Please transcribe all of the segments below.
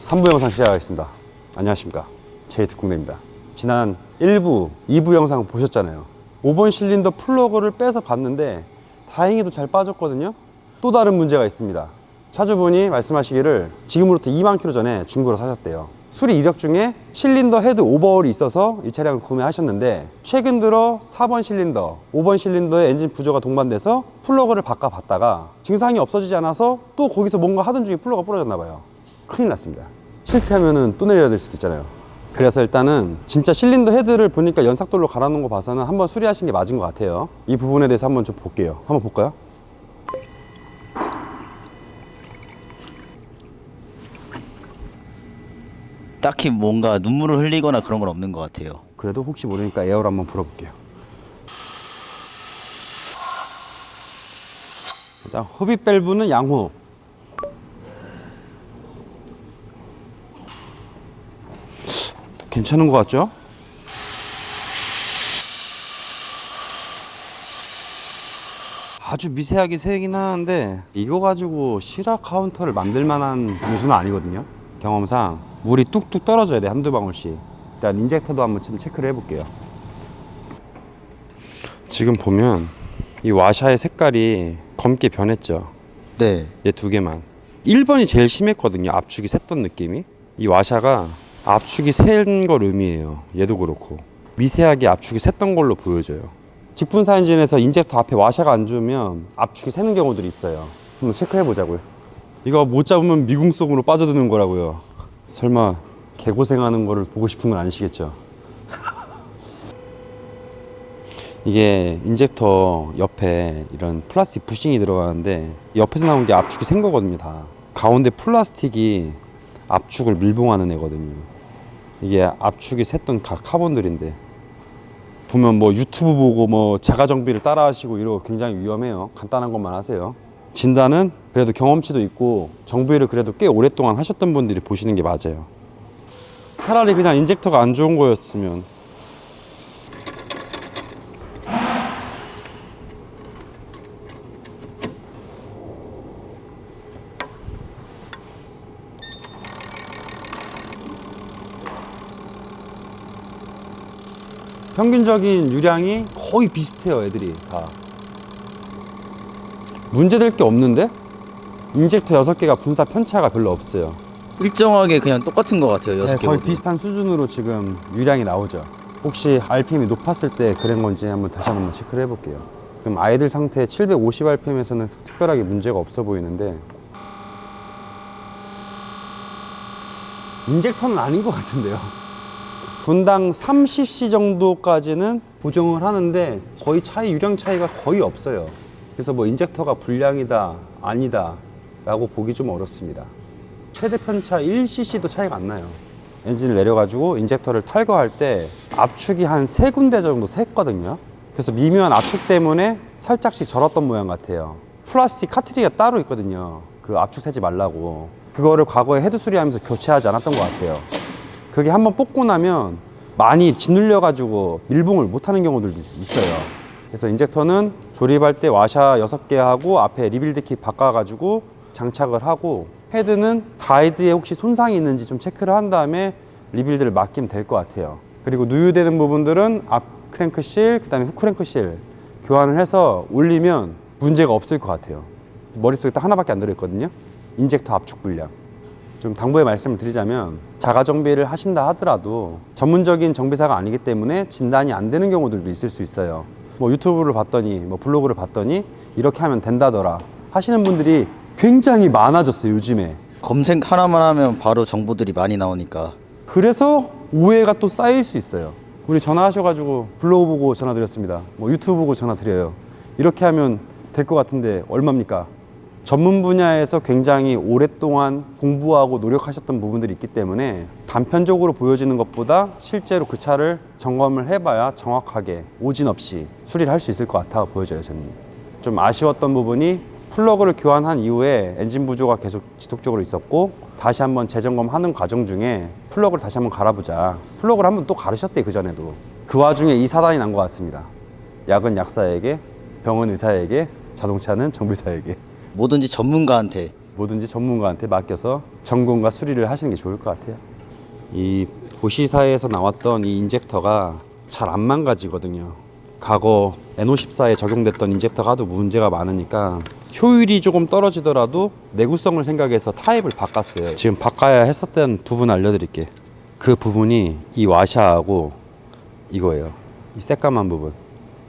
3부 영상 시작하겠습니다. 안녕하십니까. 제이특공대입니다. 지난 1부, 2부 영상 보셨잖아요. 5번 실린더 플러그를 빼서 봤는데 다행히도 잘 빠졌거든요. 또 다른 문제가 있습니다. 차주분이 말씀하시기를 지금으로부터 2만 킬로 전에 중고로 사셨대요. 수리 이력 중에 실린더 헤드 오버홀이 있어서 이 차량을 구매하셨는데 최근 들어 4번 실린더, 5번 실린더의 엔진 부조가 동반돼서 플러그를 바꿔봤다가 증상이 없어지지 않아서 또 거기서 뭔가 하던 중에 플러가 부러졌나 봐요. 큰일 났습니다. 실패하면은 또 내려야 될 수도 있잖아요. 그래서 일단은 진짜 실린더 헤드를 보니까 연삭돌로 갈아놓은 거 봐서는 한번 수리하신 게 맞은 것 같아요. 이 부분에 대해서 한번 좀 볼게요. 한번 볼까요? 딱히 뭔가 눈물을 흘리거나 그런 건 없는 것 같아요. 그래도 혹시 모르니까 에어를 한번 불어볼게요. 일단 흡입 밸브는 양호. 괜찮은 것 같죠? 아주 미세하게 새긴 하는데 이거 가지고 실화 카운터를 만들 만한 누수는 아니거든요. 경험상 물이 뚝뚝 떨어져야 돼 한두 방울씩. 일단 인젝터도 한번 좀 체크를 해볼게요. 지금 보면 이 와샤의 색깔이 검게 변했죠. 네. 얘 두 개만. 1번이 제일 심했거든요. 압축이 샜던 느낌이. 이 와샤가 압축이 센 걸 의미해요. 얘도 그렇고. 미세하게 압축이 샜던 걸로 보여져요. 직분사 엔진에서 인젝터 앞에 와샤가 안 좋으면 압축이 새는 경우들이 있어요. 한번 체크해 보자고요. 이거 못 잡으면 미궁 속으로 빠져드는 거라고요. 설마 개고생하는 거를 보고 싶은 건 아니시겠죠? 이게 인젝터 옆에 이런 플라스틱 부싱이 들어가는데 옆에서 나온 게 압축이 센 거거든요 다 가운데 플라스틱이 압축을 밀봉하는 애거든요 이게 압축이 샜던 가- 카본들인데. 보면 뭐 유튜브 보고 뭐 자가 정비를 따라 하시고 이러고 굉장히 위험해요. 간단한 것만 하세요. 진단은 그래도 경험치도 있고 정비를 그래도 꽤 오랫동안 하셨던 분들이 보시는 게 맞아요. 차라리 그냥 인젝터가 안 좋은 거였으면 평균적인 유량이 거의 비슷해요, 애들이 다. 문제될 게 없는데? 인젝터 6개가 분사 편차가 별로 없어요. 일정하게 그냥 똑같은 것 같아요. 여섯 네, 개 거의. 비슷한 수준으로 지금 유량이 나오죠. 혹시 RPM이 높았을 때 그런 건지 한번 다시 한번 체크를 해볼게요. 그럼 아이들 상태 750 RPM에서는 특별하게 문제가 없어 보이는데 인젝터는 아닌 것 같은데요. 분당 30C 정도까지는 보정을 하는데 거의 차이 유량 차이가 거의 없어요. 그래서 뭐 인젝터가 불량이다 아니다 라고 보기 좀 어렵습니다. 최대 편차 1cc도 차이가 안 나요. 엔진을 내려가지고 인젝터를 탈거할 때 압축이 한 세 군데 정도 샜거든요. 그래서 미묘한 압축 때문에 살짝씩 절었던 모양 같아요. 플라스틱 카트리지가 따로 있거든요. 그 압축 새지 말라고. 그거를 과거에 헤드 수리하면서 교체하지 않았던 것 같아요. 그게 한번 뽑고 나면 많이 짓눌려 가지고 밀봉을 못하는 경우들도 있- 있어요. 그래서 인젝터는 조립할 때 와샤 6개 하고 앞에 리빌드 킷 바꿔 가지고 장착을 하고 헤드는 가이드에 혹시 손상이 있는지 좀 체크를 한 다음에 리빌드를 맡기면 될 것 같아요. 그리고 누유되는 부분들은 앞 크랭크실, 그 다음에 후 크랭크실 교환을 해서 올리면 문제가 없을 것 같아요. 머릿속에 딱 하나밖에 안 들어있거든요. 인젝터 압축 불량. 좀 당부의 말씀을 드리자면 자가 정비를 하신다 하더라도 전문적인 정비사가 아니기 때문에 진단이 안 되는 경우들도 있을 수 있어요. 뭐 유튜브를 봤더니 뭐 블로그를 봤더니 이렇게 하면 된다더라 하시는 분들이 굉장히 많아졌어요 요즘에. 검색 하나만 하면 바로 정보들이 많이 나오니까. 그래서 오해가 또 쌓일 수 있어요. 우리 전화하셔가지고 블로그 보고 전화 드렸습니다. 뭐 유튜브 보고 전화 드려요. 이렇게 하면 될 것 같은데 얼마입니까? 전문 분야에서 굉장히 오랫동안 공부하고 노력하셨던 부분들이 있기 때문에 단편적으로 보여지는 것보다 실제로 그 차를 점검을 해봐야 정확하게 오진 없이 수리를 할 수 있을 것 같아 보여져요 저는. 좀 아쉬웠던 부분이 플러그를 교환한 이후에 엔진 부조가 계속 지속적으로 있었고 다시 한번 재점검하는 과정 중에 플러그를 다시 한번 갈아보자. 플러그를 한번 또 갈으셨대 그 전에도. 그 와중에 이 사단이 난 것 같습니다. 약은 약사에게, 병원 의사에게, 자동차는 정비사에게. 뭐든지 전문가한테 뭐든지 전문가한테 맡겨서 점검과 수리를 하시는 게 좋을 것 같아요. 이 보시사에서 나왔던 이 인젝터가 잘 안 망가지거든요. 과거 N54에 적용됐던 인젝터가 하도 문제가 많으니까 효율이 조금 떨어지더라도 내구성을 생각해서 타입을 바꿨어요. 지금 바꿔야 했었던 부분 알려드릴게. 그 부분이 이 와샤하고 이거예요. 이 새까만 부분.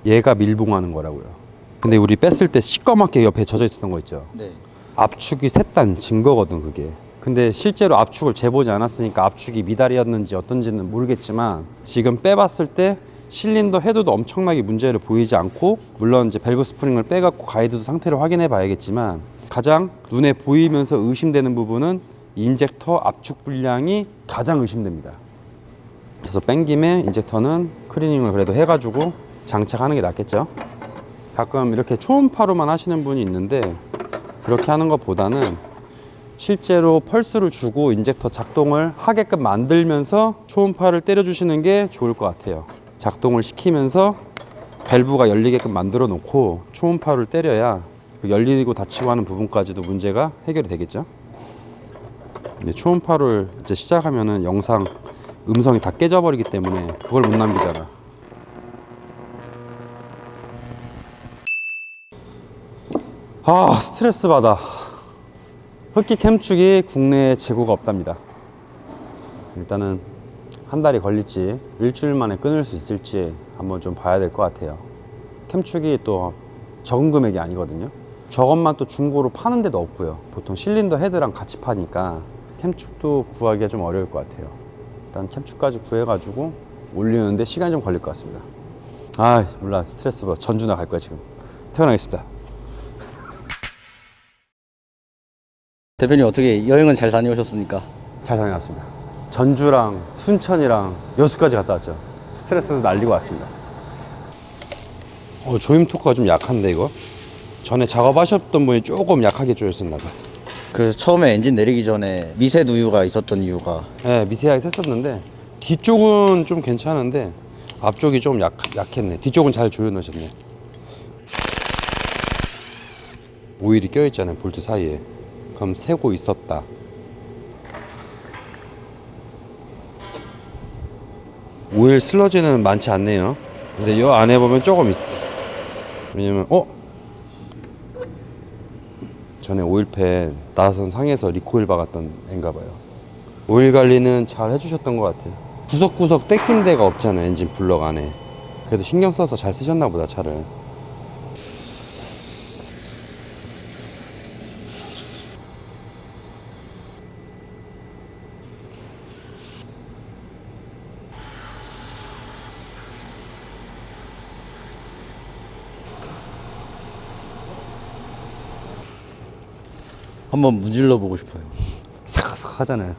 얘가 밀봉하는 거라고요. 근데 우리 뺐을 때 시꺼멓게 옆에 젖어 있었던 거 있죠. 네. 압축이 샜단 증거거든 그게 근데 실제로 압축을 재보지 않았으니까 압축이 미달이었는지 어떤지는 모르겠지만 지금 빼봤을 때 실린더 헤드도 엄청나게 문제를 보이지 않고 물론 이제 밸브 스프링을 빼갖고 가이드도 상태를 확인해 봐야겠지만 가장 눈에 보이면서 의심되는 부분은 인젝터 압축 불량이 가장 의심됩니다 그래서 뺀 김에 인젝터는 클리닝을 그래도 해가지고 장착하는 게 낫겠죠 가끔 이렇게 초음파로만 하시는 분이 있는데 그렇게 하는 것보다는 실제로 펄스를 주고 인젝터 작동을 하게끔 만들면서 초음파를 때려주시는 게 좋을 것 같아요. 작동을 시키면서 밸브가 열리게끔 만들어 놓고 초음파를 때려야 그 열리고 닫히고 하는 부분까지도 문제가 해결이 되겠죠. 초음파를 이제 시작하면은 영상 음성이 다 깨져버리기 때문에 그걸 못 남기잖아. 아 스트레스 받아. 흡기 캠축이 국내에 재고가 없답니다. 일단은 한 달이 걸릴지 일주일 만에 끊을 수 있을지 한번 좀 봐야 될 것 같아요. 캠축이 또 적은 금액이 아니거든요. 저것만 또 중고로 파는 데도 없고요. 보통 실린더 헤드랑 같이 파니까 캠축도 구하기가 좀 어려울 것 같아요. 일단 캠축까지 구해가지고 올리는데 시간이 좀 걸릴 것 같습니다. 아 몰라 스트레스 받아 전주 나갈 거야 지금. 퇴원하겠습니다. 대표님 어떻게 여행은 잘 다녀오셨습니까? 잘 다녀왔습니다. 전주랑 순천이랑 여수까지 갔다 왔죠. 스트레스도 날리고 왔습니다. 어, 조임 토크가 좀 약한데 이거? 전에 작업하셨던 분이 조금 약하게 조였었나 봐. 그래서 처음에 엔진 내리기 전에 미세 누유가 있었던 이유가 네, 미세하게 샜었는데 뒤쪽은 좀 괜찮은데 앞쪽이 좀 약, 약했네. 뒤쪽은 잘 조여 넣으셨네. 오일이 껴있잖아요, 볼트 사이에. 그럼 새고 있었다. 오일 슬러지는 많지 않네요. 근데 이 안에 보면 조금 있어. 왜냐면, 어? 전에 오일팬 나선 상에서 리코일 박았던 애인가 봐요. 오일 관리는 잘 해주셨던 것 같아요. 구석구석 떼낀 데가 없잖아요, 엔진 블럭 안에. 그래도 신경 써서 잘 쓰셨나 보다, 차를. 한번 문질러 보고 싶어요. 삭삭 하잖아요.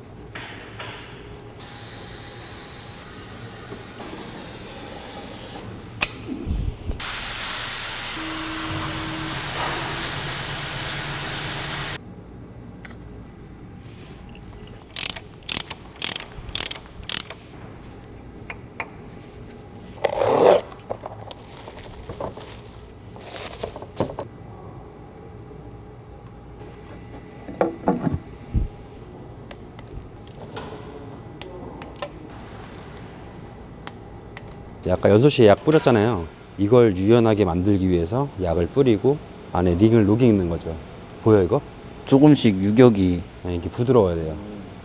아까 연소 씨에 약 뿌렸잖아요. 이걸 유연하게 만들기 위해서 약을 뿌리고 안에 링을 녹이는 거죠. 보여 이거? 조금씩 유격이 네, 이게 부드러워야 돼요.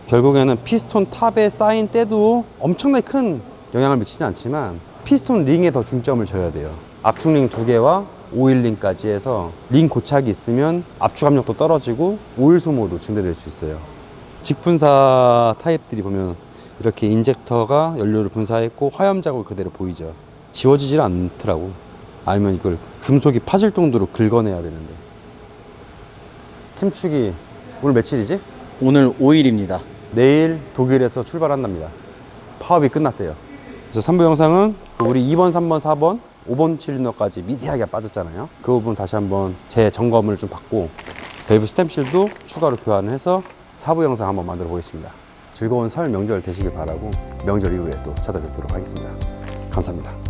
결국에는 피스톤 탑에 쌓인 때도 엄청나게 큰 영향을 미치진 않지만 피스톤 링에 더 중점을 줘야 돼요. 압축 링두 개와 오일 링까지 해서 링 고착이 있으면 압축 압력도 떨어지고 오일 소모도 증대될 수 있어요. 직분사 타입들이 보면 이렇게 인젝터가 연료를 분사했고 화염 자국이 그대로 보이죠. 지워지질 않더라고. 아니면 이걸 금속이 파질 정도로 긁어내야 되는데. 캠축이 오늘 며칠이지? 오늘 5일입니다. 내일 독일에서 출발한답니다. 파업이 끝났대요. 그래서 3부 영상은 우리 2번, 3번, 4번, 5번 실린더까지 미세하게 빠졌잖아요. 그 부분 다시 한번 재 점검을 좀 받고 밸브 스템실도 추가로 교환을 해서 4부 영상 한번 만들어 보겠습니다. 즐거운 설 명절 되시길 바라고 명절 이후에 또 찾아뵙도록 하겠습니다. 감사합니다.